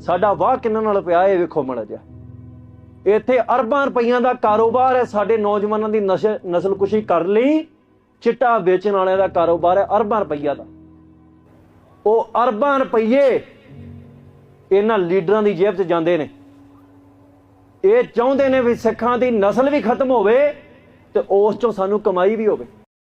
ਸਾਡਾ ਵਾਹ ਕਿੰਨਾਂ ਨਾਲ ਪਿਆ ਇਹ ਵੇਖੋ ਮੜਾ ਜਾ ਇੱਥੇ ਅਰਬਾਂ ਰੁਪਈਆਂ ਦਾ ਕਾਰੋਬਾਰ ਹੈ, ਸਾਡੇ ਨੌਜਵਾਨਾਂ ਦੀ ਨਸ਼ੇ ਨਸਲਕੁਸ਼ੀ ਕਰ ਲਈ, ਚਿੱਟਾ ਵੇਚਣ ਵਾਲਿਆਂ ਦਾ ਕਾਰੋਬਾਰ ਹੈ, ਅਰਬਾਂ ਰੁਪਈਆ ਦਾ। ਉਹ ਅਰਬਾਂ ਰੁਪਈਏ ਇਹਨਾਂ ਲੀਡਰਾਂ ਦੀ ਜੇਬ 'ਚ ਜਾਂਦੇ ਨੇ। ਇਹ ਚਾਹੁੰਦੇ ਨੇ ਵੀ ਸਿੱਖਾਂ ਦੀ ਨਸਲ ਵੀ ਖਤਮ ਹੋਵੇ ਤੇ ਉਸ 'ਚੋਂ ਸਾਨੂੰ ਕਮਾਈ ਵੀ ਹੋਵੇ।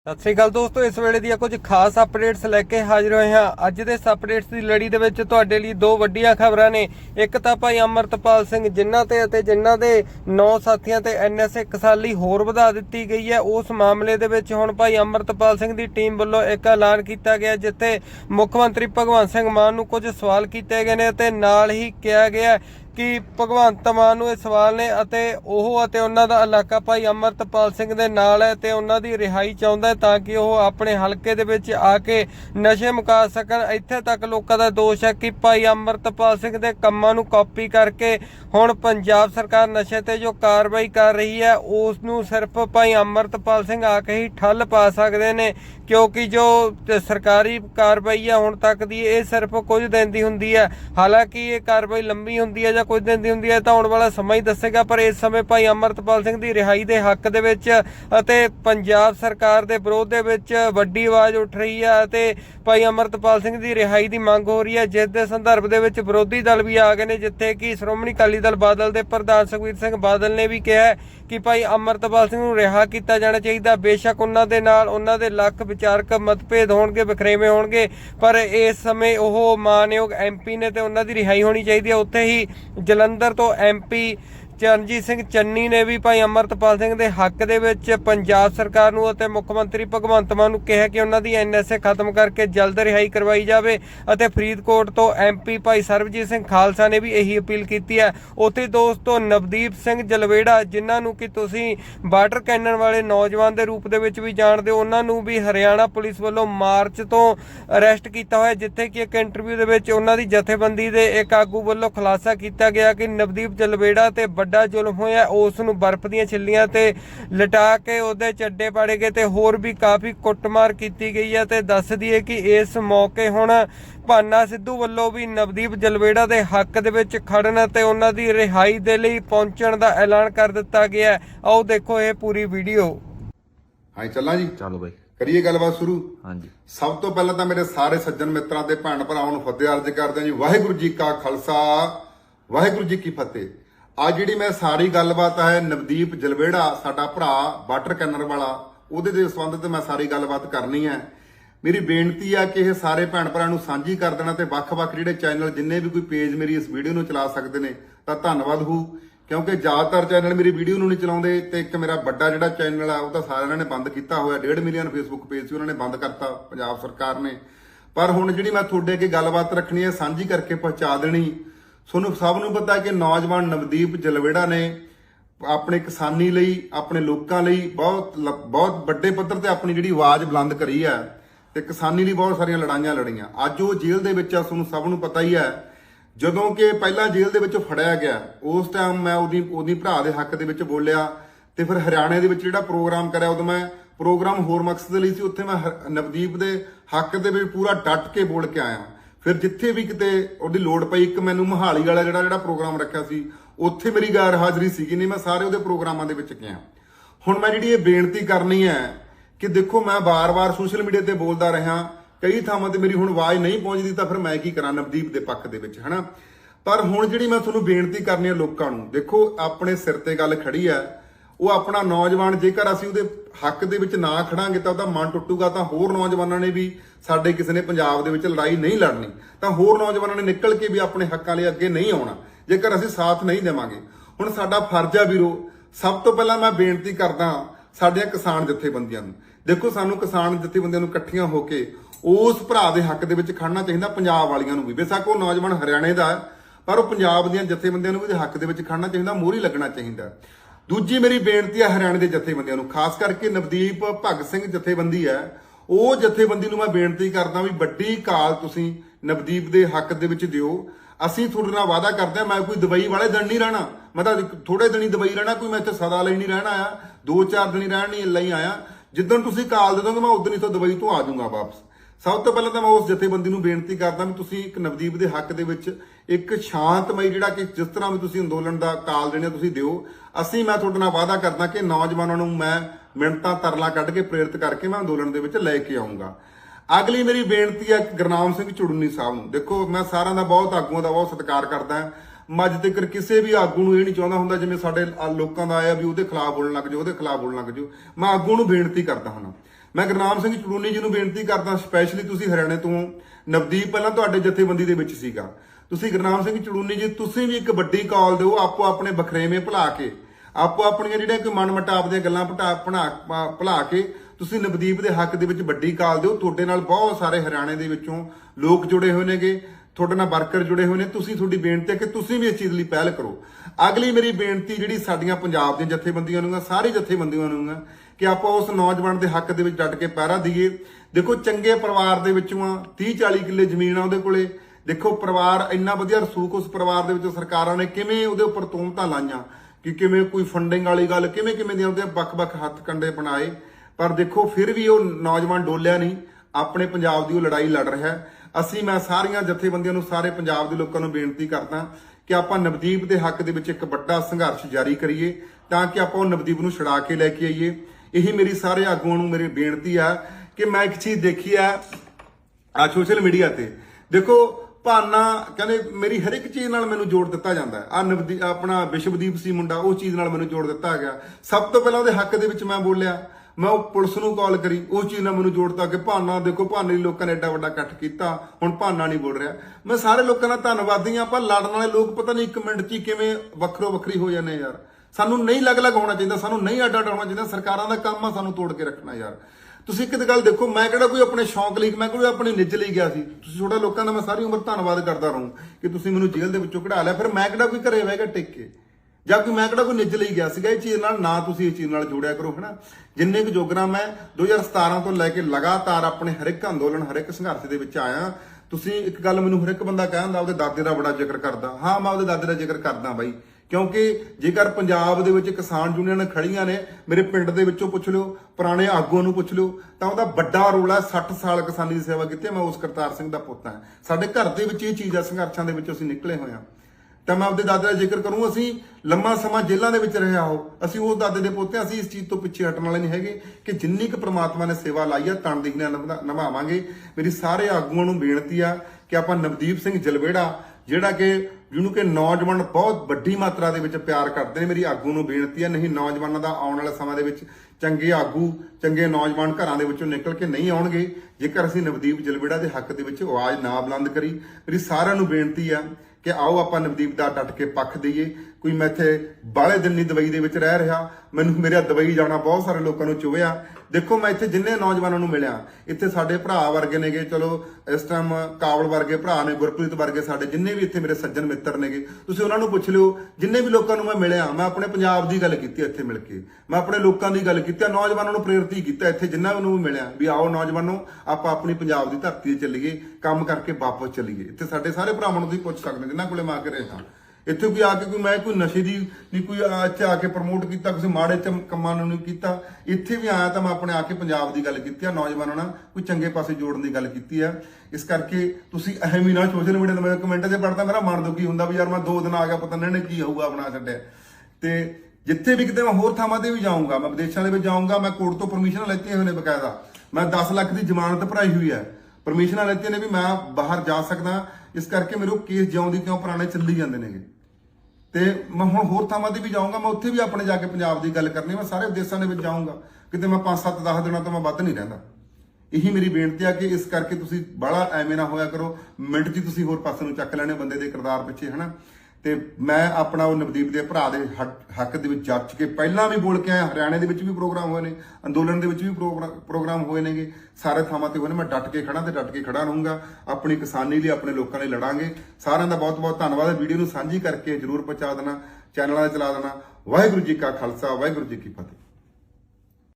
ਸਤਿ ਸ੍ਰੀ ਅਕਾਲ ਦੋਸਤੋ, ਇਸ ਵੇਲੇ ਦੀਆਂ ਕੁਝ ਖਾਸ ਅਪਡੇਟਸ ਲੈ ਕੇ ਹਾਜ਼ਰ ਹੋਏ ਹਾਂ। ਅੱਜ ਦੇ ਇਸ ਅਪਡੇਟਸ ਦੀ ਲੜੀ ਦੇ ਵਿੱਚ ਤੁਹਾਡੇ ਲਈ ਦੋ ਵੱਡੀਆਂ ਖਬਰਾਂ ਨੇ। ਇੱਕ ਤਾਂ ਭਾਈ ਅਮਰਤਪਾਲ ਸਿੰਘ, ਜਿਨ੍ਹਾਂ ਤੇ ਅਤੇ ਜਿਨ੍ਹਾਂ ਦੇ ਨੌ ਸਾਥੀਆਂ ਤੇ ਐਨਐਸਏ ਇੱਕ ਸਾਲ ਲਈ ਹੋਰ ਵਧਾ ਦਿੱਤੀ ਗਈ ਹੈ। ਉਸ ਮਾਮਲੇ ਦੇ ਵਿੱਚ ਹੁਣ ਭਾਈ ਅਮਰਤਪਾਲ ਸਿੰਘ ਦੀ ਟੀਮ ਵੱਲੋਂ ਇੱਕ ਐਲਾਨ ਕੀਤਾ ਗਿਆ, ਜਿੱਥੇ ਮੁੱਖ ਮੰਤਰੀ ਭਗਵੰਤ ਸਿੰਘ ਮਾਨ ਨੂੰ ਕੁਝ ਸਵਾਲ ਕੀਤੇ ਗਏ ਨੇ ਅਤੇ ਨਾਲ ਹੀ ਕਿਹਾ ਗਿਆ ਕਿ ਭਗਵੰਤ ਮਾਨ ਨੂੰ ਇਹ ਸਵਾਲ ਨੇ ਅਤੇ ਉਹ ਅਤੇ ਉਹਨਾਂ ਦਾ ਇਲਾਕਾ ਭਾਈ ਅਮਰਤਪਾਲ ਸਿੰਘ ਦੇ ਨਾਲ ਹੈ ਤੇ ਉਹਨਾਂ ਦੀ ਰਿਹਾਈ ਚਾਹੁੰਦਾ ਤਾਂ ਕਿ ਉਹ ਆਪਣੇ ਹਲਕੇ ਦੇ ਵਿੱਚ ਆ ਕੇ ਨਸ਼ੇ ਮੁਕਾ ਸਕਣ। ਇੱਥੇ ਤੱਕ ਲੋਕਾਂ ਦਾ ਦੋਸ਼ ਹੈ ਕਿ ਭਾਈ ਅਮਰਤਪਾਲ ਸਿੰਘ ਦੇ ਕੰਮਾਂ ਨੂੰ ਕਾਪੀ ਕਰਕੇ ਹੁਣ ਪੰਜਾਬ ਸਰਕਾਰ ਨਸ਼ੇ ਤੇ ਜੋ ਕਾਰਵਾਈ ਕਰ ਰਹੀ ਹੈ ਉਸ ਨੂੰ ਸਿਰਫ ਭਾਈ ਅਮਰਤਪਾਲ ਸਿੰਘ ਆ ਕੇ ਹੀ ਠੱਲ ਪਾ ਸਕਦੇ ਨੇ, ਕਿਉਂਕਿ ਜੋ ਸਰਕਾਰੀ ਕਾਰਵਾਈ ਹੈ ਹੁਣ ਤੱਕ ਦੀ, ਇਹ ਸਿਰਫ ਕੁਝ ਦਿਨ ਦੀ ਹੁੰਦੀ ਹੈ। ਹਾਲਾਂਕਿ ਇਹ ਕਾਰਵਾਈ ਲੰਬੀ ਹੁੰਦੀ ਹੈ ਜਾਂ ਕੁਝ ਦਿਨ ਦੀ ਹੁੰਦੀ ਹੈ, ਤਾਂ ਆਉਣ ਵਾਲਾ ਸਮਾਂ ਹੀ ਦੱਸੇਗਾ। ਪਰ ਇਸ ਸਮੇਂ ਭਾਈ ਅਮਰਤਪਾਲ ਸਿੰਘ ਦੀ ਰਿਹਾਈ ਦੇ ਹੱਕ ਦੇ ਵਿੱਚ ਅਤੇ ਪੰਜਾਬ ਸਰਕਾਰ ਦੇ ਵਿਰੋਧ ਦੇ ਵਿੱਚ ਵੱਡੀ ਆਵਾਜ਼ ਉੱਠ ਰਹੀ ਹੈ ਅਤੇ ਭਾਈ ਅਮਰਤਪਾਲ ਸਿੰਘ ਦੀ ਰਿਹਾਈ ਦੀ ਮੰਗ ਹੋ ਰਹੀ ਹੈ। ਜਿਸ ਦੇ ਸੰਦਰਭ ਦੇ ਵਿੱਚ ਵਿਰੋਧੀ ਦਲ ਵੀ ਆ ਗਏ ਨੇ, ਜਿੱਥੇ ਕਿ ਸ਼੍ਰੋਮਣੀ ਅਕਾਲੀ ਦਲ ਬਾਦਲ ਦੇ ਪ੍ਰਧਾਨ ਸੁਖਬੀਰ ਸਿੰਘ ਬਾਦਲ ਨੇ ਵੀ ਕਿਹਾ ਕਿ ਭਾਈ ਅਮਰਤਪਾਲ ਸਿੰਘ ਨੂੰ ਰਿਹਾ ਕੀਤਾ ਜਾਣਾ ਚਾਹੀਦਾ। ਬੇਸ਼ੱਕ ਉਹਨਾਂ ਦੇ ਨਾਲ ਉਹਨਾਂ ਦੇ ਲੱਖ ਵਿਚਾਰਕ ਮਤਭੇਦ ਹੋਣਗੇ, ਵਿਖਰੇਵੇਂ ਹੋਣਗੇ, ਪਰ ਇਸ ਸਮੇਂ ਉਹ ਮਾਨਯੋਗ ਐਮਪੀ ਨੇ ਤੇ ਉਹਨਾਂ ਦੀ ਰਿਹਾਈ ਹੋਣੀ ਚਾਹੀਦੀ ਹੈ। ਉੱਥੇ ਹੀ ਜਲੰਧਰ ਤੋਂ ਐਮਪੀ ਚਰਨਜੀਤ ਸਿੰਘ ਚੰਨੀ ਨੇ ਵੀ ਭਾਈ ਅਮਰਤਪਾਲ ਸਿੰਘ ਦੇ ਹੱਕ ਦੇ ਵਿੱਚ ਪੰਜਾਬ ਸਰਕਾਰ ਨੂੰ ਅਤੇ ਮੁੱਖ ਮੰਤਰੀ ਭਗਵੰਤ ਮਾਨ ਨੂੰ ਕਿਹਾ ਕਿ ਉਹਨਾਂ ਦੀ ਐਨਐਸਏ ਖਤਮ ਕਰਕੇ ਜਲਦ ਰਿਹਾਈ ਕਰਵਾਈ ਜਾਵੇ ਅਤੇ ਫਰੀਦਕੋਟ ਤੋਂ ਐਮਪੀ ਭਾਈ ਸਰਬਜੀਤ ਸਿੰਘ ਖਾਲਸਾ ਨੇ ਵੀ ਇਹੀ ਅਪੀਲ ਕੀਤੀ ਹੈ। ਉੱਥੇ ਦੋਸਤੋ ਨਵਦੀਪ ਸਿੰਘ ਜਲਵੇੜਾ, ਜਿਨ੍ਹਾਂ ਨੂੰ ਕਿ ਤੁਸੀਂ ਬਾਰਡਰ ਕੈਨਨ ਵਾਲੇ ਨੌਜਵਾਨ ਦੇ ਰੂਪ ਦੇ ਵਿੱਚ ਵੀ ਜਾਣਦੇ ਹੋ, ਉਹਨਾਂ ਨੂੰ ਵੀ ਹਰਿਆਣਾ ਪੁਲਿਸ ਵੱਲੋਂ ਮਾਰਚ ਤੋਂ ਅਰੈਸਟ ਕੀਤਾ ਹੋਇਆ ਜਿੱਥੇ ਕਿ ਇੱਕ ਇੰਟਰਵਿਊ ਦੇ ਵਿੱਚ ਉਹਨਾਂ ਦੀ ਜਥੇਬੰਦੀ ਦੇ ਇੱਕ ਆਗੂ ਵੱਲੋਂ ਖੁਲਾਸਾ ਕੀਤਾ ਗਿਆ ਕਿ ਨਵਦੀਪ ਜਲਵੇੜਾ ਤੇ ਵੱਡਾ ਜ਼ੁਲਮ ਹੋਇਆ ਉਸ ਨੂੰ ਬਰਫ਼ ਦੀਆਂ ਛਿੱਲੀਆਂ ਤੇ ਲਟਾ ਕੇ ਉਹਦੇ ਚੱਡੇ ਪਾੜੇ ਗਏ ਤੇ ਹੋਰ ਵੀ ਕਾਫੀ ਕੁੱਟਮਾਰ ਕੀਤੀ ਗਈ ਹੈ ਤੇ ਦੱਸ ਦਈਏ ਕਿ ਇਸ ਮੌਕੇ ਹੁਣ ਭਾਨਾ ਸਿੱਧੂ ਵੱਲੋਂ ਵੀ ਨਵਦੀਪ ਜਲਵੇੜਾ ਦੇ ਹੱਕ ਦੇ ਵਿੱਚ ਖੜਨ ਤੇ ਉਹਨਾਂ ਦੀ ਰਿਹਾਈ ਦੇ ਲਈ ਪਹੁੰਚਣ ਦਾ ਐਲਾਨ ਕਰ ਦਿੱਤਾ ਗਿਆ। ਆਓ ਦੇਖੋ ਇਹ ਪੂਰੀ ਵੀਡੀਓ। ਹਾਂ ਚੱਲਾਂ ਜੀ? ਚਲੋ ਬਾਈ। ਕਰੀਏ ਗੱਲਬਾਤ ਸ਼ੁਰੂ? ਹਾਂਜੀ। ਸਭ ਤੋਂ ਪਹਿਲਾਂ ਤਾਂ ਮੇਰੇ ਸਾਰੇ ਸੱਜਣ ਮਿੱਤਰਾਂ ਤੇ ਭੈਣ ਭਰਾਵਾਂ ਨੂੰ ਫਤਿਹ ਅਰਜ਼ ਕਰਦੇ ਹਾਂ ਜੀ। ਵਾਹਿਗੁਰੂ ਜੀ ਕਾ ਖਾਲਸਾ ਵਾਹਿਗੁਰੂ ਜੀ ਕੀ ਫਤਿਹ। ਆ ਜਿਹੜੀ ਮੈਂ ਸਾਰੀ ਗੱਲਬਾਤ ਹੈ ਨਵਦੀਪ ਜਲਵੇੜਾ, ਸਾਡਾ ਭਰਾ ਵਾਟਰ ਕੈਨਰ ਵਾਲਾ, ਉਹਦੇ ਦੇ ਸੰਬੰਧ ਤੇ ਮੈਂ ਸਾਰੀ ਗੱਲਬਾਤ ਕਰਨੀ ਹੈ। ਮੇਰੀ ਬੇਨਤੀ ਆ ਕਿ ਇਹ ਸਾਰੇ ਭੈਣ ਭਰਾ ਨੂੰ ਸਾਂਝੀ ਕਰ ਦੇਣਾ ਤੇ ਵੱਖ-ਵੱਖ ਜਿਹੜੇ ਚੈਨਲ, ਜਿੰਨੇ ਵੀ ਕੋਈ ਪੇਜ ਮੇਰੀ ਇਸ ਵੀਡੀਓ ਨੂੰ ਚਲਾ ਸਕਦੇ ਨੇ, ਤਾਂ ਧੰਨਵਾਦ ਹੋ। ਕਿਉਂਕਿ ਜ਼ਿਆਦਾਤਰ ਚੈਨਲ ਮੇਰੀ ਵੀਡੀਓ ਨੂੰ ਨਹੀਂ ਚਲਾਉਂਦੇ ਤੇ ਇੱਕ ਮੇਰਾ ਵੱਡਾ ਜਿਹੜਾ ਚੈਨਲ ਆ, ਉਹ ਤਾਂ ਸਾਰਿਆਂ ਨੇ ਬੰਦ ਕੀਤਾ ਹੋਇਆ। 1.5 ਮਿਲੀਅਨ ਫੇਸਬੁੱਕ ਪੇਜ ਸੀ, ਉਹਨਾਂ ਨੇ ਬੰਦ ਕਰਤਾ, ਪੰਜਾਬ ਸਰਕਾਰ ਨੇ। ਪਰ ਹੁਣ ਜਿਹੜੀ ਮੈਂ ਤੁਹਾਡੇ ਅੱਗੇ ਗੱਲਬਾਤ ਰੱਖਣੀ ਹੈ, ਸਾਂਝੀ ਕਰਕੇ ਪਹੁੰਚਾ ਦੇਣੀ। ਤੁਹਾਨੂੰ ਸਭ ਨੂੰ ਪਤਾ ਕਿ ਨੌਜਵਾਨ ਨਵਦੀਪ ਜਲਵੇੜਾ ਨੇ ਆਪਣੇ ਕਿਸਾਨੀ ਲਈ, ਆਪਣੇ ਲੋਕਾਂ ਲਈ ਬਹੁਤ ਬਹੁਤ ਵੱਡੇ ਪੱਧਰ ਤੇ ਆਪਣੀ ਜਿਹੜੀ ਆਵਾਜ਼ ਬੁਲੰਦ ਕਰੀ ਹੈ ਤੇ ਕਿਸਾਨੀ ਲਈ ਬਹੁਤ ਸਾਰੀਆਂ ਲੜਾਈਆਂ ਲੜੀਆਂ। ਅੱਜ ਉਹ ਜੇਲ੍ਹ ਦੇ ਵਿੱਚ ਆ, ਤੁਹਾਨੂੰ ਸਭ ਨੂੰ ਪਤਾ ਹੀ ਹੈ। ਜਦੋਂ ਕਿ ਪਹਿਲਾਂ ਜੇਲ੍ਹ ਦੇ ਵਿੱਚ ਫੜਿਆ ਗਿਆ, ਉਸ ਟਾਈਮ ਮੈਂ ਉਹਦੀ ਉਹਦੀ ਭਰਾ ਦੇ ਹੱਕ ਦੇ ਵਿੱਚ ਬੋਲਿਆ ਤੇ ਫਿਰ ਹਰਿਆਣੇ ਦੇ ਵਿੱਚ ਜਿਹੜਾ ਪ੍ਰੋਗਰਾਮ ਕਰਿਆ, ਉਦੋਂ ਮੈਂ ਪ੍ਰੋਗਰਾਮ ਹੋਰ ਮਕਸਦ ਲਈ ਸੀ, ਉੱਥੇ ਮੈਂ ਹ- ਨਵਦੀਪ ਦੇ ਹੱਕ ਦੇ ਵਿੱਚ ਪੂਰਾ ਡਟ ਕੇ ਬੋਲ ਕੇ ਆਇਆ। ਫਿਰ ਜਿੱਥੇ ਵੀ ਕਿਤੇ ਉਹਦੀ ਲੋੜ ਪਈ, ਇੱਕ ਮੈਨੂੰ ਮਹਾਲੀ ਵਾਲਾ ਜਿਹੜਾ ਜਿਹੜਾ ਪ੍ਰੋਗਰਾਮ ਰੱਖਿਆ ਸੀ, ਉੱਥੇ ਮੇਰੀ ਗੈਰ ਹਾਜ਼ਰੀ ਸੀਗੀ ਨਹੀਂ, ਮੈਂ ਸਾਰੇ ਉਹਦੇ ਪ੍ਰੋਗਰਾਮਾਂ ਦੇ ਵਿੱਚ ਗਿਆ। ਹੁਣ ਮੈਂ ਜਿਹੜੀ ਇਹ ਬੇਨਤੀ ਕਰਨੀ ਹੈ ਕਿ ਦੇਖੋ, ਮੈਂ ਬਾਰ-ਬਾਰ ਸੋਸ਼ਲ ਮੀਡੀਆ ਤੇ ਬੋਲਦਾ ਰਿਹਾ, ਕਈ ਥਾਵਾਂ ਤੇ ਮੇਰੀ ਹੁਣ ਆਵਾਜ਼ ਨਹੀਂ ਪਹੁੰਚਦੀ, ਤਾਂ ਫਿਰ ਮੈਂ ਕੀ ਕਰਾਂ, ਨਵਦੀਪ ਦੇ ਪੱਖ ਦੇ ਵਿੱਚ, ਹਨਾ? ਪਰ ਹੁਣ ਜਿਹੜੀ ਮੈਂ ਤੁਹਾਨੂੰ ਬੇਨਤੀ ਕਰਨੀ ਹੈ ਲੋਕਾਂ ਨੂੰ, ਦੇਖੋ, ਆਪਣੇ ਸਿਰ ਤੇ ਗੱਲ ਖੜੀ ਹੈ ਉਹ ਆਪਣਾ ਨੌਜਵਾਨ ਜੇਕਰ ਅਸੀਂ ਉਹਦੇ ਹੱਕ ਦੇ ਵਿੱਚ ਨਾ ਖੜਾਂਗੇ ਤਾਂ ਉਹਦਾ ਮਨ ਟੁੱਟੂਗਾ ਤਾਂ ਹੋਰ ਨੌਜਵਾਨਾਂ ਨੇ ਵੀ ਸਾਡੇ ਕਿਸੇ ਨੇ ਪੰਜਾਬ ਦੇ ਵਿੱਚ ਲੜਾਈ ਨਹੀਂ ਲੜਨੀ। ਤਾਂ ਹੋਰ ਨੌਜਵਾਨਾਂ ਨੇ ਨਿਕਲ ਕੇ ਵੀ ਆਪਣੇ ਹੱਕਾਂ ਲਈ ਅੱਗੇ ਨਹੀਂ ਆਉਣਾ। ਜੇਕਰ ਅਸੀਂ ਸਾਥ ਨਹੀਂ ਦੇਵਾਂਗੇ। ਹੁਣ ਸਾਡਾ ਫਰਜ਼ ਆ ਵੀਰੋ ਸਭ ਤੋਂ ਪਹਿਲਾਂ ਮੈਂ ਬੇਨਤੀ ਕਰਦਾ ਸਾਡੀਆਂ ਕਿਸਾਨ ਜਥੇਬੰਦੀਆਂ ਨੂੰ। ਦੇਖੋ ਸਾਨੂੰ ਕਿਸਾਨ ਜਥੇਬੰਦੀਆਂ ਨੂੰ ਇਕੱਠੀਆਂ ਹੋ ਕੇ ਉਸ ਭਰਾ ਦੇ ਹੱਕ ਦੇ ਵਿੱਚ ਖੜਨਾ ਚਾਹੀਦਾ ਪੰਜਾਬ ਵਾਲੀਆਂ ਨੂੰ ਵੀ। ਬੇਸ਼ੱਕ ਉਹ ਨੌਜਵਾਨ ਹਰਿਆਣੇ ਦਾ ਹੈ, ਪਰ ਉਹ ਪੰਜਾਬ ਦੀਆਂ ਜਥੇਬੰਦੀਆਂ ਨੂੰ ਵੀ ਉਹਦੇ ਹੱਕ ਦੇ ਵਿੱਚ ਖੜਨਾ ਚਾਹੀਦਾ ਮੋਹਰੀ ਲੱਗਣਾ ਚਾਹੀਦਾ। ਦੂਜੀ ਮੇਰੀ ਬੇਨਤੀ ਹੈ ਹਰਿਆਣੇ ਦੇ ਜਥੇਬੰਦੀਆਂ ਨੂੰ, ਖਾਸ ਕਰਕੇ ਨਵਦੀਪ ਭਗਤ ਸਿੰਘ ਜਥੇਬੰਦੀ ਹੈ। ਉਹ ਜਥੇਬੰਦੀ ਨੂੰ ਮੈਂ ਬੇਨਤੀ ਕਰਦਾ ਵੀ ਵੱਡੀ ਕਾਲ ਤੁਸੀਂ ਨਵਦੀਪ ਦੇ ਹੱਕ ਦੇ ਵਿੱਚ ਦਿਓ। ਅਸੀਂ ਤੁਹਾਡੇ ਨਾਲ ਵਾਅਦਾ ਕਰਦੇ ਹਾਂ, ਮੈਂ ਕੋਈ ਦੁਬਈ ਵਾਲੇ ਦਿਨ ਨਹੀਂ ਰਹਿਣਾ। ਮੈਂ ਤਾਂ ਥੋੜੇ ਦਿਨ ਹੀ ਦੁਬਈ ਰਹਿਣਾ, ਕੋਈ ਮੈਂ ਇੱਥੇ ਸਦਾ ਲਈ ਨਹੀਂ ਰਹਿਣਾ ਆਇਆ ਦੋ ਚਾਰ ਦਿਨ ਹੀ ਰਹਿਣ ਨਹੀਂ ਲਈ ਆਇਆ। ਜਿੱਦਣ ਤੁਸੀਂ ਕਾਲ ਦੇ ਦੋਗੇ ਮੈਂ ਉਦੋਂ ਹੀ ਤੋਂ ਦੁਬਈ ਤੋਂ ਆ ਜਾਊਂਗਾ ਵਾਪਸ। ਸਭ ਤੋਂ ਪਹਿਲਾਂ ਤਾਂ ਮੈਂ ਉਸ ਜਥੇਬੰਦੀ ਨੂੰ ਬੇਨਤੀ ਕਰਦਾ ਵੀ ਤੁਸੀਂ ਇੱਕ ਨਵਦੀਪ ਦੇ ਹੱਕ ਦੇ ਵਿੱਚ ਇੱਕ ਸ਼ਾਂਤਮਈ ਜਿਹੜਾ ਕਿ ਜਿਸ ਤਰ੍ਹਾਂ ਵੀ ਤੁਸੀਂ ਅੰਦੋਲਨ ਦਾ ਕਾਲ ਦੇਣੇ ਤੁਸੀਂ ਦਿਓ। ਅਸੀਂ, ਮੈਂ ਤੁਹਾਡੇ ਨਾਲ ਵਾਅਦਾ ਕਰਦਾ ਕਿ ਨੌਜਵਾਨਾਂ ਨੂੰ ਮੈਂ ਮਿੰਟਾਂ ਤਰਲਾ ਕੱਢ ਕੇ ਪ੍ਰੇਰਿਤ ਕਰਕੇ ਮੈਂ ਅੰਦੋਲਨ ਦੇ ਵਿੱਚ ਲੈ ਕੇ ਆਉਂਗਾ। ਅਗਲੀ ਮੇਰੀ ਬੇਨਤੀ ਹੈ ਕਿ ਗੁਰਨਾਮ ਸਿੰਘ ਚੁੜਨੀ ਸਾਹਿਬ ਨੂੰ। ਦੇਖੋ, ਮੈਂ ਸਾਰਿਆਂ ਦਾ ਬਹੁਤ ਆਗੂਆਂ ਦਾ ਬਹੁਤ ਸਤਿਕਾਰ ਕਰਦਾ ਹਾਂ। ਮੈਂ ਅੱਜ ਤੱਕ ਕਿਸੇ ਵੀ ਆਗੂ ਨੂੰ ਇਹ ਨਹੀਂ ਚਾਹੁੰਦਾ ਹੁੰਦਾ ਜਿਵੇਂ ਸਾਡੇ ਲੋਕਾਂ ਦਾ ਆਇਆ ਵੀ ਉਹਦੇ ਖਿਲਾਫ ਬੋਲਣ ਲੱਗ ਜਾਓ, ਉਹਦੇ ਖਿਲਾਫ ਬੋਲਣ ਲੱਗ ਜਾਓ। ਮੈਂ ਆਗੂ ਨੂੰ ਬੇਨਤੀ ਕਰਦਾ ਹਾਂ। ਮੈਂ ਗੁਰਨਾਮ ਸਿੰਘ ਚੜੂਨੀ ਜੀ ਨੂੰ ਬੇਨਤੀ ਕਰਦਾ, ਸਪੈਸ਼ਲੀ ਤੁਸੀਂ ਹਰਿਆਣੇ ਤੋਂ ਨਵਦੀਪ ਪਹਿਲਾਂ ਤੁਹਾਡੇ ਜਥੇਬੰਦੀ ਦੇ ਵਿੱਚ ਸੀਗਾ। ਤੁਸੀਂ ਗੁਰਨਾਮ ਸਿੰਘ ਚੜੂਨੀ ਜੀ, ਤੁਸੀਂ ਵੀ ਇੱਕ ਵੱਡੀ ਕਾਲ ਦਿਓ, ਆਪੋ ਆਪਣੇ ਬਖਰੇਵੇਂ ਭੁਲਾ ਕੇ। ਆਪੋ ਆਪਣੀਆਂ ਜਿਹੜੀਆਂ ਕੋਈ ਮਨ ਮਟਾਪ ਦੀਆਂ ਗੱਲਾਂ ਭਟਾ ਭਣਾ ਭੁਲਾ ਕੇ, ਤੁਸੀਂ ਨਵਦੀਪ ਦੇ ਹੱਕ ਦੇ ਵਿੱਚ ਵੱਡੀ ਕਾਲ ਦਿਓ। ਤੁਹਾਡੇ ਨਾਲ ਬਹੁਤ ਸਾਰੇ ਹਰਿਆਣੇ ਦੇ ਵਿੱਚੋਂ ਲੋਕ ਜੁੜੇ ਹੋਏ ਨੇਗੇ। ਤੁਹਾਡੇ ਨਾਲ ਵਰਕਰ ਜੁੜੇ ਹੋਏ ਨੇ। ਤੁਸੀਂ ਤੁਹਾਡੀ ਬੇਨਤੀ ਹੈ ਕਿ ਤੁਸੀਂ ਵੀ ਇਸ ਚੀਜ਼ ਲਈ ਪਹਿਲ ਕਰੋ। ਅਗਲੀ ਮੇਰੀ ਬੇਨਤੀ ਜਿਹੜੀ ਸਾਡੀਆਂ ਪੰਜਾਬ ਦੀਆਂ ਜਥੇਬੰਦੀਆਂ ਨੂੰ ਆ, ਸਾਰੀ ਜਥੇਬੰਦੀਆਂ ਨੂੰ ਆ, ਕਿ ਆਪਾਂ ਉਸ ਨੌਜਵਾਨ ਦੇ ਹੱਕ ਦੇ ਵਿੱਚ ਡਟ ਕੇ ਪਹਿਰਾ ਦਈਏ ਦੇਖੋ, ਚੰਗੇ ਪਰਿਵਾਰ ਦੇ ਵਿੱਚੋਂ ਆ 30 40 ਕਿੱਲੇ ਜ਼ਮੀਨ ਆ ਉਹਦੇ ਕੋਲੇ। ਦੇਖੋ, ਪਰਿਵਾਰ ਇੰਨਾ ਵਧੀਆ ਰਸੂਖ ਉਸ ਪਰਿਵਾਰ ਦੇ ਵਿੱਚ ਸਰਕਾਰਾਂ ਨੇ ਕਿਵੇਂ ਉਹਦੇ ਉੱਪਰ ਤੋਮਤਾਂ ਲਾਈਆਂ ਕਿ ਕਿਵੇਂ ਕੋਈ ਫੰਡਿੰਗ ਵਾਲੀ ਗੱਲ, ਕਿਵੇਂ ਕਿਵੇਂ ਦੀਆਂ ਉਹਦੇ ਵੱਖ-ਵੱਖ ਹੱਥ ਕੰਡੇ ਬਣਾਏ। ਪਰ ਦੇਖੋ, ਫਿਰ ਵੀ ਉਹ ਨੌਜਵਾਨ ਡੋਲਿਆ ਨਹੀਂ। ਆਪਣੇ ਪੰਜਾਬ ਦੀ ਉਹ ਲੜਾਈ ਲੜ ਰਿਹਾ ਅਸੀਂ, ਮੈਂ ਸਾਰੀਆਂ ਜਥੇਬੰਦੀਆਂ ਨੂੰ, ਸਾਰੇ ਪੰਜਾਬ ਦੇ ਲੋਕਾਂ ਨੂੰ ਬੇਨਤੀ ਕਰਦਾ ਕਿ ਆਪਾਂ ਨਵਦੀਪ ਦੇ ਹੱਕ ਦੇ ਵਿੱਚ ਇੱਕ ਵੱਡਾ ਸੰਘਰਸ਼ ਜਾਰੀ ਕਰੀਏ, ਤਾਂ ਕਿ ਆਪਾਂ ਉਹ ਨਵਦੀਪ ਨੂੰ ਛੁਡਾ ਕੇ ਲੈ ਕੇ ਆਈਏ। ਇਹੀ ਮੇਰੀ ਸਾਰੇ ਆਗੂਆਂ ਨੂੰ ਮੇਰੀ ਬੇਨਤੀ ਆ ਕਿ ਮੈਂ ਇੱਕ ਚੀਜ਼ ਦੇਖੀ ਆ ਆ ਸੋਸ਼ਲ ਮੀਡੀਆ ਤੇ। ਦੇਖੋ ਭਾਨਾ, ਕਹਿੰਦੇ ਮੇਰੀ ਹਰ ਇੱਕ ਚੀਜ਼ ਨਾਲ ਮੈਨੂੰ ਜੋੜ ਦਿੱਤਾ ਜਾਂਦਾ ਆ ਨਵਦੀ ਆਪਣਾ ਵਿਸ਼ਵਦੀਪ ਸੀ ਮੁੰਡਾ, ਉਹ ਚੀਜ਼ ਨਾਲ ਮੈਨੂੰ ਜੋੜ ਦਿੱਤਾ ਗਿਆ। ਸਭ ਤੋਂ ਪਹਿਲਾਂ ਉਹਦੇ ਹੱਕ ਦੇ ਵਿੱਚ ਮੈਂ ਬੋਲਿਆ, ਮੈਂ ਉਹ ਪੁਲਿਸ ਨੂੰ ਕਾਲ ਕਰੀ, ਉਹ ਚੀਜ਼ ਨਾਲ ਮੈਨੂੰ ਜੋੜਤਾ ਕਿ ਭਾਨਾ, ਦੇਖੋ ਭਾਨੇ ਦੀ ਲੋਕਾਂ ਨੇ ਐਡਾ ਵੱਡਾ ਇਕੱਠ ਕੀਤਾ, ਹੁਣ ਭਾਨਾ ਨਹੀਂ ਬੋਲ ਰਿਹਾ। ਮੈਂ ਸਾਰੇ ਲੋਕਾਂ ਦਾ ਧੰਨਵਾਦੀ ਆ ਪਰ ਲੜਨ ਵਾਲੇ ਲੋਕ ਪਤਾ ਨਹੀਂ ਇੱਕ ਮਿੰਟ 'ਚ ਹੀ ਕਿਵੇਂ ਵੱਖਰੋ ਵੱਖਰੀ ਹੋ ਜਾਂਦੇ ਯਾਰ। ਸਾਨੂੰ ਨਹੀਂ ਅਲੱਗ-ਅਲੱਗ ਹੋਣਾ ਚਾਹੀਦਾ, ਸਾਨੂੰ ਨਹੀਂ ਅੱਡ-ਅੱਡ ਹੋਣਾ ਚਾਹੀਦਾ, ਸਰਕਾਰਾਂ ਦਾ ਕੰਮ ਆ ਸਾਨੂੰ ਤੋੜ ਕੇ ਰੱਖਣਾ ਯਾਰ। ਤੁਸੀਂ ਇੱਕ ਗੱਲ ਦੇਖੋ, ਮੈਂ ਕਿਹੜਾ ਕੋਈ ਆਪਣੇ ਸ਼ੌਂਕ ਲਈ, ਮੈਂ ਕੋਈ ਆਪਣੀ ਨਿੱਜ ਲਈ ਗਿਆ ਸੀ। ਤੁਸੀਂ ਛੋਟਾ ਲੋਕਾਂ ਦਾ ਮੈਂ ਸਾਰੀ ਉਮਰ ਧੰਨਵਾਦ ਕਰਦਾ ਰਹੂੰ ਕਿ ਤੁਸੀਂ ਮੈਨੂੰ ਜੇਲ੍ਹ ਦੇ ਵਿੱਚੋਂ ਕਢਾ ਲਿਆ। ਫਿਰ ਮੈਂ ਕਿਹੜਾ ਕੋਈ ਘਰੇ ਬਹਿ ਕੇ ਟਿਕ? ਕੇ ਜਾਂ ਕੋਈ ਮੈਂ ਕਿਹੜਾ ਕੋਈ ਨਿੱਜ ਲਈ ਗਿਆ ਸੀਗਾ, ਇਹ ਚੀਜ਼ ਨਾਲ ਨਾ ਤੁਸੀਂ ਇਹ ਚੀਜ਼ ਨਾਲ ਜੋੜਿਆ ਕਰੋ, ਹਨਾ? ਜਿੰਨੇ ਕੁ ਜੋਗਰਾ ਮੈਂ 2017 ਤੋਂ ਲੈ ਕੇ ਲਗਾਤਾਰ ਆਪਣੇ ਹਰ ਇੱਕ ਅੰਦੋਲਨ, ਹਰ ਇੱਕ ਸੰਘਰਸ਼ ਦੇ ਵਿੱਚ ਆਇਆ। ਤੁਸੀਂ ਇੱਕ ਗੱਲ ਮੈਨੂੰ ਹਰ ਇੱਕ ਬੰਦਾ ਕਹਿੰਦਾ, ਉਹਦੇ ਦਾਦੇ ਦਾ ਬੜਾ ਜ਼ਿਕਰ ਕਰਦਾ। ਹਾਂ, ਮੈਂ ਉਹਦੇ ਦਾਦੇ ਦਾ ਜ਼ਿਕਰ ਕਰਦਾ ਬਾਈ। ਕਿਉਂਕਿ ਜੇਕਰ ਪੰਜਾਬ ਦੇ ਵਿੱਚ ਕਿਸਾਨ ਯੂਨੀਅਨ ਖੜੀਆਂ ਨੇ, ਮੇਰੇ ਪਿੰਡ ਦੇ ਵਿੱਚੋਂ ਪੁੱਛ ਲਿਓ, ਪੁਰਾਣੇ ਆਗੂਆਂ ਨੂੰ ਪੁੱਛ ਲਿਓ, ਤਾਂ ਉਹਦਾ ਵੱਡਾ ਰੋਲ ਹੈ 60 ਸਾਲ ਕਿਸਾਨੀ ਦੀ ਸੇਵਾ ਕੀਤੀ ਮੈਂ ਉਸ ਕਰਤਾਰ ਸਿੰਘ ਦਾ ਪੁੱਤ ਹਾਂ। ਸਾਡੇ ਘਰ ਦੇ ਵਿੱਚ ਇਹ ਚੀਜ਼ ਆ ਸੰਘਰਸ਼ਾਂ ਦੇ ਵਿੱਚ ਅਸੀਂ ਨਿਕਲੇ ਹੋਏ ਹਾਂ। ਤਾਂ ਮੈਂ ਆਪਦੇ ਦਾਦੇ ਦਾ ਜ਼ਿਕਰ ਕਰੂੰ, ਅਸੀਂ ਲੰਮਾ ਸਮਾਂ ਜੇਲ੍ਹਾਂ ਦੇ ਵਿੱਚ ਰਿਹਾ ਹੋ, ਅਸੀਂ ਉਸ ਦਾਦੇ ਦੇ ਪੋਤੇ ਅਸੀਂ ਇਸ ਚੀਜ਼ ਤੋਂ ਪਿੱਛੇ ਹਟਣ ਵਾਲੇ ਨਹੀਂ ਹੈਗੇ ਕਿ ਜਿੰਨੀ ਕੁ ਪ੍ਰਮਾਤਮਾ ਨੇ ਸੇਵਾ ਲਾਈ ਆ ਤਨਦੇਹੀ ਨਾਲ ਨਿਭਾ- ਨਿਭਾਵਾਂਗੇ। ਮੇਰੀ ਸਾਰੇ ਆਗੂਆਂ ਨੂੰ ਬੇਨਤੀ ਆ ਕਿ ਆਪਾਂ ਨਵਦੀਪ ਸਿੰਘ ਜਲਵੇੜਾ, ਜਿਹੜਾ ਕਿ ਜਿਹਨੂੰ ਕਿ ਨੌਜਵਾਨ ਬਹੁਤ ਵੱਡੀ ਮਾਤਰਾ ਦੇ ਵਿੱਚ ਪਿਆਰ ਕਰਦੇ ਨੇ, ਮੇਰੀ ਆਗੂ ਨੂੰ ਬੇਨਤੀ ਹੈ, ਨਹੀਂ ਨੌਜਵਾਨਾਂ ਦਾ ਆਉਣ ਵਾਲੇ ਸਮਾਂ ਦੇ ਵਿੱਚ ਚੰਗੇ ਆਗੂ, ਚੰਗੇ ਨੌਜਵਾਨ ਘਰਾਂ ਦੇ ਵਿੱਚੋਂ ਨਿਕਲ ਕੇ ਨਹੀਂ ਆਉਣਗੇ। ਜੇਕਰ ਅਸੀਂ ਨਵਦੀਪ ਜਲਵੇੜਾ ਦੇ ਹੱਕ ਦੇ ਵਿੱਚ ਆਵਾਜ਼ ਨਾ ਬੁਲੰਦ ਕਰੀ, ਮੇਰੀ ਸਾਰਿਆਂ ਨੂੰ ਬੇਨਤੀ ਆ ਕਿ ਆਓ ਆਪਾਂ ਨਵਦੀਪ ਦਾ ਡਟ ਕੇ ਪੱਖ ਦਈਏ। ਕੋਈ ਮੈਂ ਇੱਥੇ ਬਾਲੇ ਦਿਨ ਨਹੀਂ ਦੁਬਈ ਦੇ ਵਿੱਚ ਰਹਿ ਰਿਹਾ ਮੈਨੂੰ ਮੇਰਾ ਦੁਬਈ ਜਾਣਾ ਬਹੁਤ ਸਾਰੇ ਲੋਕਾਂ ਨੂੰ ਚੁਭਿਆ ਦੇਖੋ ਮੈਂ ਇੱਥੇ ਜਿੰਨੇ ਨੌਜਵਾਨਾਂ ਨੂੰ ਮਿਲਿਆ ਇੱਥੇ ਸਾਡੇ ਭਰਾ ਵਰਗੇ ਨੇਗੇ ਚਲੋ ਇਸ ਟਾਈਮ ਕਾਬਲ ਵਰਗੇ ਭਰਾ ਨੇ ਗੁਰਪ੍ਰੀਤ ਵਰਗੇ ਸਾਡੇ ਜਿੰਨੇ ਵੀ ਇੱਥੇ ਮੇਰੇ ਸੱਜਣ ਮਿੱਤਰ ਨੇਗੇ ਤੁਸੀਂ ਉਹਨਾਂ ਨੂੰ ਪੁੱਛ ਲਿਓ ਜਿੰਨੇ ਵੀ ਲੋਕਾਂ ਨੂੰ ਮੈਂ ਮਿਲਿਆ ਮੈਂ ਆਪਣੇ ਪੰਜਾਬ ਦੀ ਗੱਲ ਕੀਤੀ ਇੱਥੇ ਮਿਲ ਕੇ ਮੈਂ ਆਪਣੇ ਲੋਕਾਂ ਦੀ ਗੱਲ ਕੀਤੀ ਨੌਜਵਾਨਾਂ ਨੂੰ ਪ੍ਰੇਰਿਤ ਕੀਤਾ ਇੱਥੇ ਜਿੰਨਾਂ ਨੂੰ ਵੀ ਮਿਲਿਆ ਵੀ ਆਓ ਨੌਜਵਾਨੋ ਆਪਾਂ ਆਪਣੀ ਪੰਜਾਬ ਦੀ ਧਰਤੀ ਤੇ ਚੱਲੀਏ ਕੰਮ ਕਰਕੇ ਵਾਪਸ ਚੱਲੀਏ। ਇੱਥੇ ਸਾਡੇ ਸਾਰੇ ਭਰਾਵਾਂ ਨੂੰ ਤੁਸੀਂ ਪੁੱਛ ਸਕਦੇ ਹੋ, ਜਿਨ੍ਹਾਂ ਕੋਲੇ ਮੈਂ ਆ ਕੇ ਰਿਹਾ ਇੱਥੇ ਕੋਈ ਆ ਕੇ ਕੋਈ, ਮੈਂ ਕੋਈ ਨਸ਼ੇ ਦੀ ਨਹੀਂ ਕੋਈ ਆ- ਇੱਥੇ ਆ ਕੇ ਪ੍ਰਮੋਟ ਕੀਤਾ, ਕਿਸੇ ਮਾੜੇ ਚਮ- ਕੰਮਾਂ ਨੂੰ ਨਹੀਂ ਕੀਤਾ। ਇੱਥੇ ਵੀ ਆਇਆ ਤਾਂ ਮੈਂ ਆਪਣੇ ਆ ਕੇ ਪੰਜਾਬ ਦੀ ਗੱਲ ਕੀਤੀ ਆ, ਨੌਜਵਾਨਾਂ ਨਾਲ ਕੋਈ ਚੰਗੇ ਪਾਸੇ ਜੋੜਨ ਦੀ ਗੱਲ ਕੀਤੀ ਆ। ਇਸ ਕਰਕੇ ਤੁਸੀਂ ਅਹਿਮ ਹੀ ਨਾ ਸੋਸ਼ਲ ਮੀਡੀਆ ਤੇ ਮੈਂ ਕਮੈਂਟ 'ਚ ਪੜਦਾ ਮੇਰਾ ਮਨ ਦੁਖੀ ਹੁੰਦਾ ਵੀ ਯਾਰ ਮੈਂ ਦੋ ਦਿਨ ਆ ਗਿਆ, ਪਤਾ ਨਹੀਂ ਇਹਨੇ ਕੀ ਹੋਊਗਾ ਬਣਾ ਛੱਡਿਆ। ਤੇ ਜਿੱਥੇ ਵੀ ਕਿਤੇ ਮੈਂ ਹੋਰ ਥਾਵਾਂ ਤੇ ਵੀ ਜਾਊਂਗਾ, ਮੈਂ ਵਿਦੇਸ਼ਾਂ ਦੇ ਵਿੱਚ ਜਾਊਂਗਾ, ਮੈਂ ਕੋਰਟ ਤੋਂ ਪਰਮਿਸ਼ਨ ਲੈਤੀਆਂ ਹੋਏ ਨੇ ਬਕਾਇਦਾ। ਮੈਂ 10 ਲੱਖ ਦੀ ਜ਼ਮਾਨਤ ਭਰਾਈ ਹੋਈ ਹੈ। ਪਰਮਿਸ਼ਨਾਂ ਲੈਤੀਆਂ ਨੇ ਵੀ ਮੈਂ ਬਾਹਰ ਜਾ ਸਕਦਾ ਇਸ ਕਰਕੇ ਮੇਰੇ ਕੇਸ ਜਿਉਂ ਦੀ ਕਿਉਂ ਪੁਰਾਣੇ ਚੱਲੀ ਜਾਂਦੇ ਨੇਗੇ। ਤੇ ਮੈਂ ਹੁਣ ਹੋਰ ਥਾਵਾਂ ਤੇ ਵੀ ਜਾਊਂਗਾ, ਮੈਂ ਉੱਥੇ ਵੀ ਆਪਣੇ ਜਾ ਕੇ ਪੰਜਾਬ ਦੀ ਗੱਲ ਕਰਨੀ, ਮੈਂ ਸਾਰੇ ਦੇਸ਼ਾਂ ਦੇ ਵਿੱਚ ਜਾਊਂਗਾ। ਕਿਤੇ ਮੈਂ 5-7 10 ਦਿਨਾਂ ਤੋਂ ਮੈਂ ਵੱਧ ਨਹੀਂ ਰਹਿੰਦਾ। ਇਹੀ ਮੇਰੀ ਬੇਨਤੀ ਆ ਕਿ ਇਸ ਕਰਕੇ ਤੁਸੀਂ ਬਾਹਲਾ ਐਵੇਂ ਨਾ ਹੋਇਆ ਕਰੋ। ਮਿੰਟ 'ਚ ਤੁਸੀਂ ਹੋਰ ਪਾਸੇ ਨੂੰ ਚੱਕ ਲੈਣੇ ਬੰਦੇ ਦੇ ਕਿਰਦਾਰ ਪਿੱਛੇ, ਹਨਾ? ਤੇ ਮੈਂ ਆਪਣਾ ਉਹ ਨਵਦੀਪ ਦੇ ਭਰਾ ਦੇ ਹੱਕ- ਹੱਕ ਦੇ ਵਿੱਚ ਜੱਜ ਕੇ ਪਹਿਲਾਂ ਵੀ ਬੋਲ ਕੇ ਆਇਆ, ਹਰਿਆਣੇ ਦੇ ਵਿੱਚ ਵੀ ਪ੍ਰੋਗਰਾਮ ਹੋਏ ਨੇ, ਅੰਦੋਲਨ ਦੇ ਵਿੱਚ ਵੀ ਪ੍ਰੋਗਰਾਮ ਪ੍ਰੋਗਰਾਮ ਹੋਏ ਨੇਗੇ। ਸਾਰੇ ਥਾਵਾਂ ਤੇ ਹੋਏ ਨੇ, ਮੈਂ ਡਟ ਕੇ ਖੜਾ ਤੇ ਡਟ ਕੇ ਖੜਾ ਰਹੂੰਗਾ। ਆਪਣੀ ਕਿਸਾਨੀ ਲਈ, ਆਪਣੇ ਲੋਕਾਂ ਲਈ ਲੜਾਂਗੇ। ਸਾਰਿਆਂ ਦਾ ਬਹੁਤ ਬਹੁਤ ਧੰਨਵਾਦ। ਵੀਡੀਓ ਨੂੰ ਸਾਂਝੀ ਕਰਕੇ ਜਰੂਰ ਪਹੁੰਚਾ ਦੇਣਾ, ਚੈਨਲਾਂ ਤੇ ਚਲਾ ਦੇਣਾ। ਵਾਹਿਗੁਰੂ ਜੀ ਕਾ ਖਾਲਸਾ, ਵਾਹਿਗੁਰੂ ਜੀ ਕੀ ਫਤਿਹ।